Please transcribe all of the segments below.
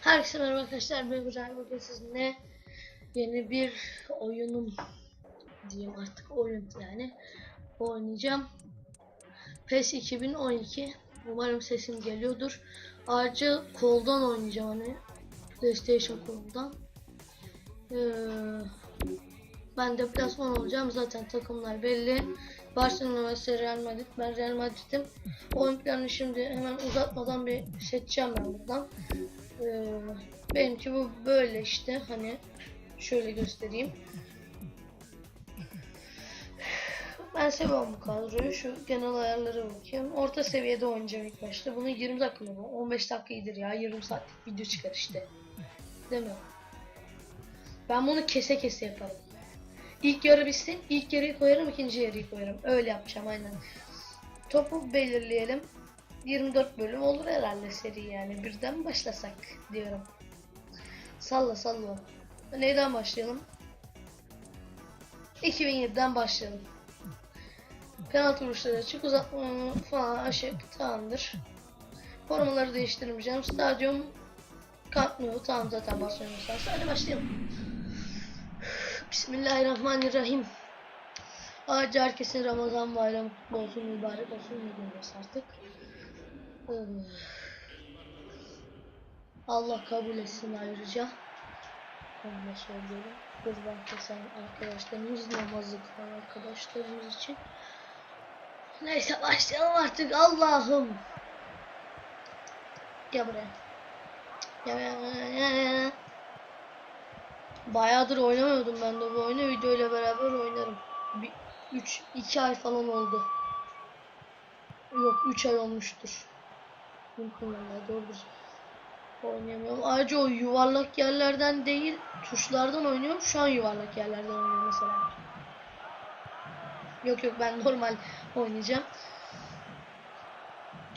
Herkese merhaba arkadaşlar ben Güzel. Bugün sizinle yeni bir oyunum diyeyim artık oyun yani oynayacağım. PES 2012 umarım sesim geliyordur. Ayrıca koldan oynayacağım hani PlayStation koldan ee, ben deplasman olacağım zaten takımlar belli. Barcelona ve Real Madrid. Ben Real Madrid'im. Oyun planını şimdi hemen uzatmadan bir seçeceğim ben buradan ee, benimki bu böyle işte hani şöyle göstereyim. Ben seviyorum bu kadroyu. Şu genel ayarlara bakayım. Orta seviyede oynayacağım ilk başta. Bunu 20 dakika mı? 15 dakika iyidir ya. Yarım saatlik video çıkar işte. Değil mi? Ben bunu kese kese yaparım. İlk yarı bitsin. ilk yarıyı koyarım. ikinci yarıyı koyarım. Öyle yapacağım aynen. Topu belirleyelim. 24 bölüm olur herhalde seri yani. Birden başlasak diyorum. Salla salla. Neyden başlayalım? 2007'den başlayalım. Penaltı vuruşları açık, uzatma falan aşık tamamdır. Formaları değiştirmeyeceğim. Stadyum Nou tamam zaten sahası. Hadi başlayalım. Bismillahirrahmanirrahim. Ağacı herkesin Ramazan bayramı kutlu olsun, mübarek olsun ne artık. Allah kabul etsin ayrıca. Onu da söylüyorum. Kurban kesen arkadaşlarımız namazı kılan arkadaşlarımız için. Neyse başlayalım artık Allah'ım. Gel buraya. Bayağıdır oynamıyordum ben de bu oyunu video ile beraber oynarım. 3 2 ay falan oldu. Yok 3 ay olmuştur. Mümkün valla doğrudur. Oynayamıyorum. Ayrıca o yuvarlak yerlerden değil tuşlardan oynuyorum. Şu an yuvarlak yerlerden oynuyorum mesela. Yok yok ben normal oynayacağım.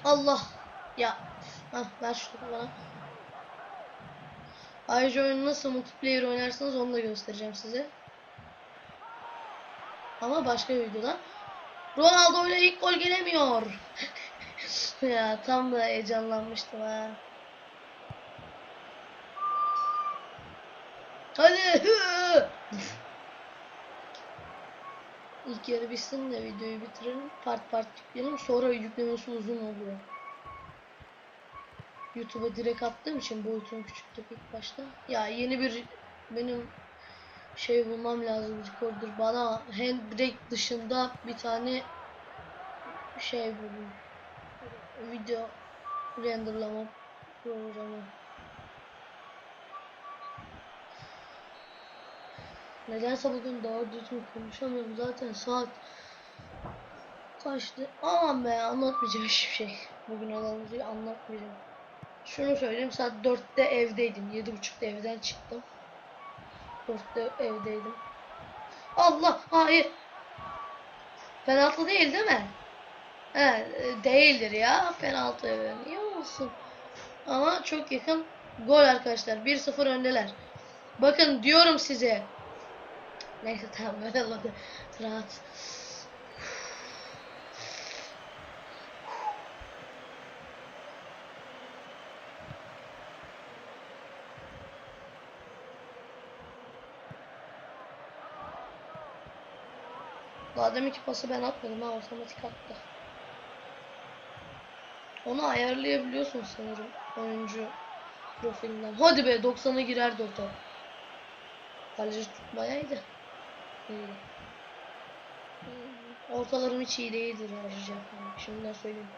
Allah. Ya. Hah ver şu topu bana. Ayrıca oyunu nasıl multiplayer oynarsanız onu da göstereceğim size. Ama başka bir videoda. Ronaldo ile ilk gol gelemiyor. ya tam da heyecanlanmıştım ha. Hadi. İlk yarı bitsin de videoyu bitirelim. Part part yükleyelim. Sonra yüklemesi uzun oluyor. YouTube'a direkt attığım için boyutum küçüktü ilk başta. Ya yeni bir benim şey bulmam lazım recorder. Bana handbrake dışında bir tane şey buldum. Video renderlama programı. Nedense bugün daha düzgün konuşamıyorum. Zaten saat kaçtı? Aman be anlatmayacağım hiçbir şey. Bugün olanları anlatmayacağım. Şunu söyleyeyim saat 4'te evdeydim. 7.30'da evden çıktım. 4'te evdeydim. Allah hayır. Penaltı değil değil mi? He, değildir ya penaltı. Niye olsun? Ama çok yakın gol arkadaşlar. 1-0 öndeler. Bakın diyorum size. Neyse tamam böyle olmadı. Rahat. Daha deminki pası ben atmadım ha otomatik attı. Onu ayarlayabiliyorsun sanırım oyuncu profilinden. Hadi be 90'a girerdi o top. Kaleci tutmayaydı. Ortalarım hiç iyi değildir ayrıca. Şimdiden söyleyeyim.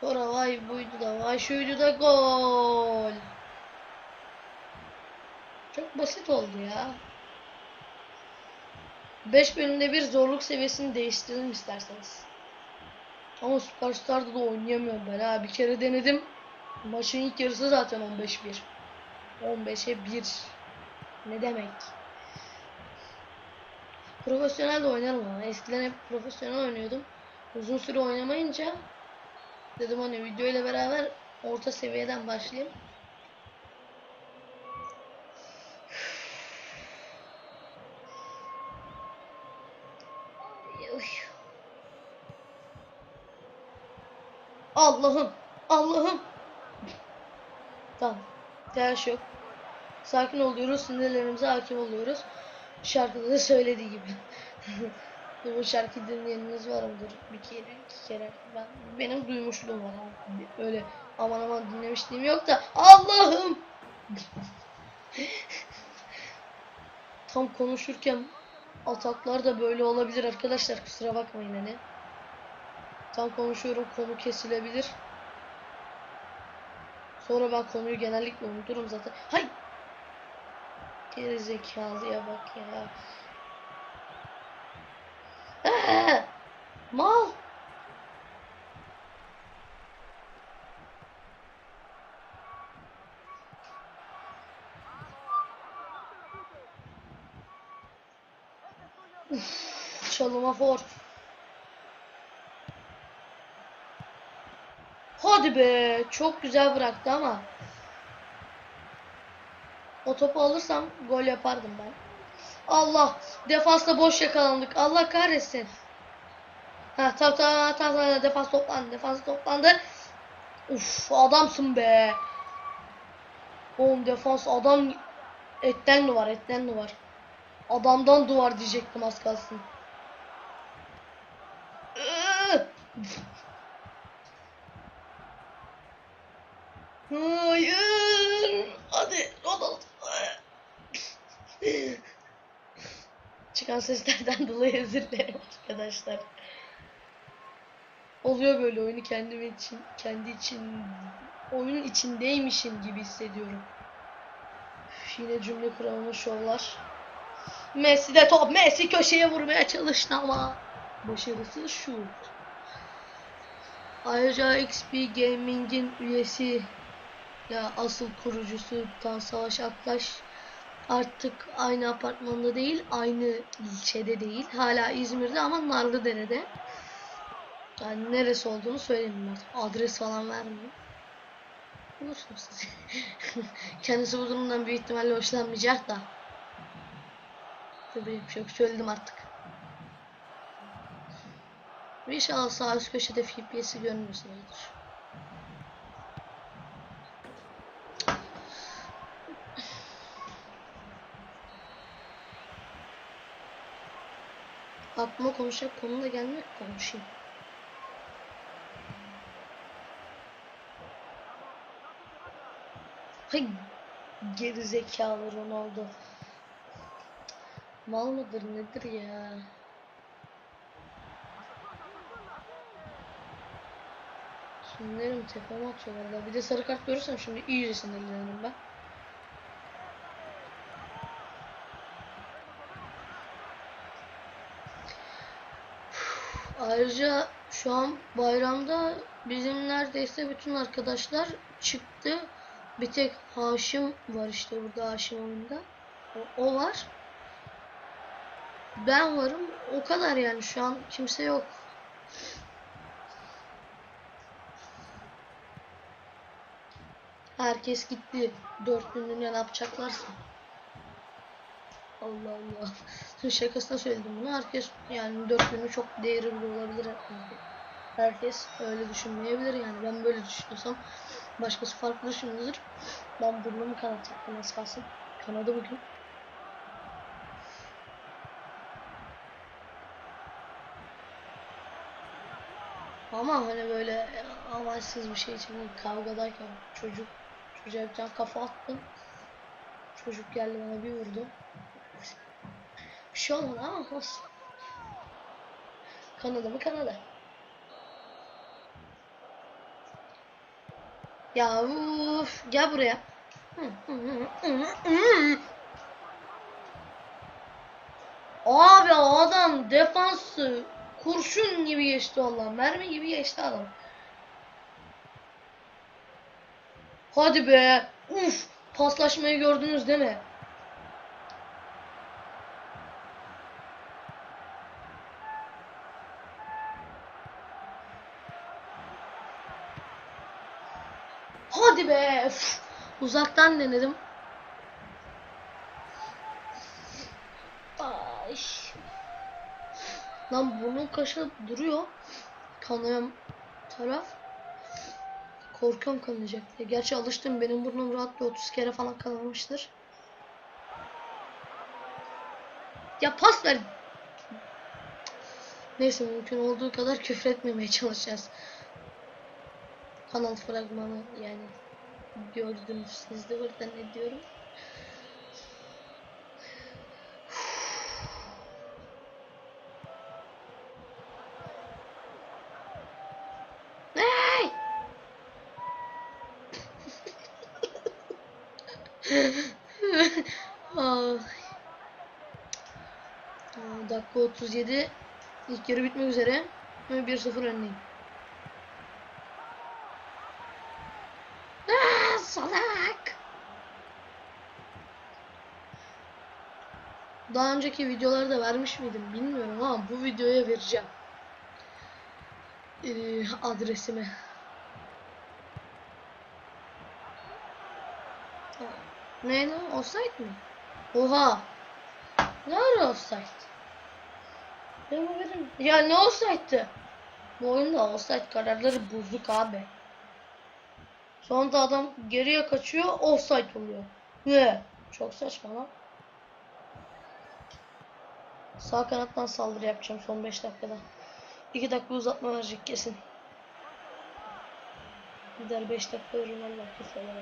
Sonra vay buydu da vay şuydu da gol. Çok basit oldu ya. 5 bölümde bir zorluk seviyesini değiştirelim isterseniz. Ama Superstar'da da oynayamıyorum ben ha. Bir kere denedim. Maçın ilk yarısı zaten 15-1. 15'e 1. Ne demek? Profesyonel de oynarım ama. Eskiden hep profesyonel oynuyordum. Uzun süre oynamayınca dedim hani video ile beraber orta seviyeden başlayayım. Allah'ım. Allah'ım. Tamam. Telaş yok. Sakin oluyoruz. Sinirlerimize hakim oluyoruz. Şarkıda da söylediği gibi. Bu şarkı dinleyeniniz var mıdır? Bir kere, iki kere. Ben, benim duymuşluğum var ama öyle aman aman dinlemişliğim yok da Allah'ım! Tam konuşurken ataklar da böyle olabilir arkadaşlar kusura bakmayın hani. Tam konuşuyorum konu kesilebilir. Sonra ben konuyu genellikle unuturum zaten. Hay! Gerizekalıya bak ya. Ee, mal! Çalıma for. Be, çok güzel bıraktı ama. O topu alırsam gol yapardım ben. Allah, defansta boş yakalandık. Allah kahretsin. Ha, tamam tamam tamam tamam defans toplandı, defans toplandı. Uf, adamsın be. Oğlum defans adam etten duvar, etten duvar. Adamdan duvar diyecektim az kalsın. Hayır. Hadi Ronald. Çıkan seslerden dolayı özür dilerim arkadaşlar. Oluyor böyle oyunu kendim için, kendi için, oyunun içindeymişim gibi hissediyorum. Üf, Yine cümle kuramama şovlar. Messi de top. Messi köşeye vurmaya çalıştı ama başarısız şut. Ayrıca XP Gaming'in üyesi ya asıl kurucusu Tan Savaş Aktaş artık aynı apartmanda değil, aynı ilçede değil. Hala İzmir'de ama Narlıdere'de. Yani neresi olduğunu söylemiyorum artık. Adres falan vermiyor. Bulursunuz siz. Kendisi bu durumdan büyük ihtimalle hoşlanmayacak da. Tabii bir şey yok. Söyledim artık. İnşallah sağ üst köşede FPS'i görmüyorsunuzdur. Aklıma konuşacak konu da gelmiyor. Konuşayım. Hay geri zekalı Ronaldo. Mal mıdır nedir ya? Sinirlerim tepeme atıyorlar. Bir de sarı kart görürsem şimdi iyice sinirlenirim ben. Ayrıca şu an bayramda bizim neredeyse bütün arkadaşlar çıktı. Bir tek Haşim var işte burada Haşim oyunda. O, o var. Ben varım. O kadar yani şu an kimse yok. Herkes gitti. Dört günlüğüne ne yapacaklarsa. Allah Allah. Şakasına söyledim bunu. Herkes yani dört günü çok değerli olabilir. Herkes öyle düşünmeyebilir yani. Ben böyle düşünüyorsam başkası farklı düşünüyordur. Ben burnumu kanatacaktım az kalsın. Kanadı bugün. Ama hani böyle amaçsız bir şey için kavgadayken çocuk çocuğa bir tane kafa attım. Çocuk geldi bana bir vurdu. Bir şey olmadı ama olsun. Kanadı mı kanadı. Ya uf, gel buraya. Abi adam defansı kurşun gibi geçti Allah. Mermi gibi geçti adam. Hadi be. Uf. Paslaşmayı gördünüz değil mi? Hadi be. Üf. Uzaktan denedim. Ay. Lan burnum kaşı duruyor. Kanayan taraf. Korkuyorum kanayacak diye. Gerçi alıştım. Benim burnum rahat bir 30 kere falan kanamıştır. Ya pas ver. Neyse mümkün olduğu kadar küfür etmemeye çalışacağız. Kanal fragmanı yani gördünüz siz de burada ne diyorum. Dakika 37. İlk yarı bitmek üzere. Ve 1-0 önleyim. Aa, salak! Daha önceki videolarda vermiş miydim bilmiyorum ama bu videoya vereceğim. Ee, adresimi. Neydi? Offside mi? Oha! Ne ara offside? Ne bu? Ya ne offside'tı? Bu oyunda offside kararları bozuk abi. Sonunda adam geriye kaçıyor, offside oluyor. Ne? Çok saçma lan. Sağ kanattan saldırı yapacağım son 5 dakikada. 2 dakika uzatma verecek kesin. Gider 5 dakika Ronaldo kafaya.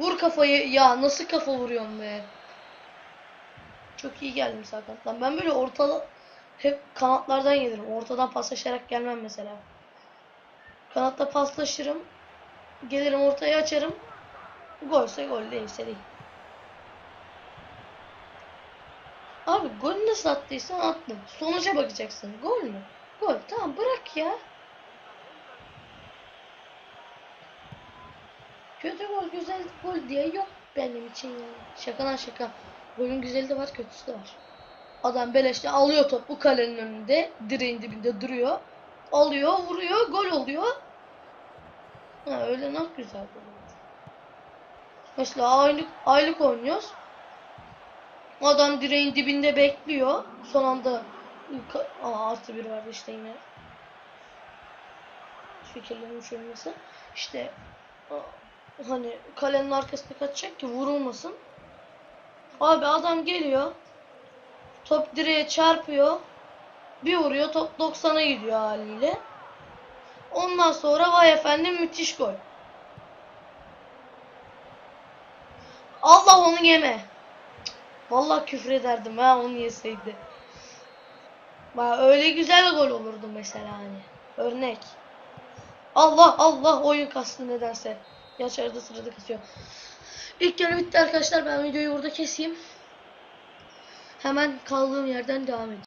Vur kafayı. Ya nasıl kafa vuruyorum be. Çok iyi geldim sağ kanattan. Ben böyle ortalı hep kanatlardan gelirim. Ortadan paslaşarak gelmem mesela. Kanatta paslaşırım. Gelirim ortaya açarım. Golse gol değilse değil. Abi gol nasıl attıysan attın. Sonuca bakacaksın. Gol mü? Gol. Tamam bırak ya. Kötü gol güzel gol diye yok benim için yani. Şaka lan şaka. Golün güzeli de var kötüsü de var. Adam beleşte alıyor topu kalenin önünde. Direğin dibinde duruyor. Alıyor vuruyor gol oluyor. Ha öyle nasıl güzel gol. Mesela aylık, aylık oynuyoruz. Adam direğin dibinde bekliyor. Son anda Aa, artı bir vardı işte yine. Fikirlerin şöylesi. İşte hani kalenin arkasına kaçacak ki vurulmasın. Abi adam geliyor. Top direğe çarpıyor. Bir vuruyor top 90'a gidiyor haliyle. Ondan sonra vay efendim müthiş gol. Allah onu yeme. Vallahi küfür ederdim ha onu yeseydi. Bak öyle güzel gol olurdu mesela hani. Örnek. Allah Allah oyun kastı nedense. Gerçi arada sırada kasıyor. İlk yarı bitti arkadaşlar. Ben videoyu burada keseyim. Hemen kaldığım yerden devam edeyim.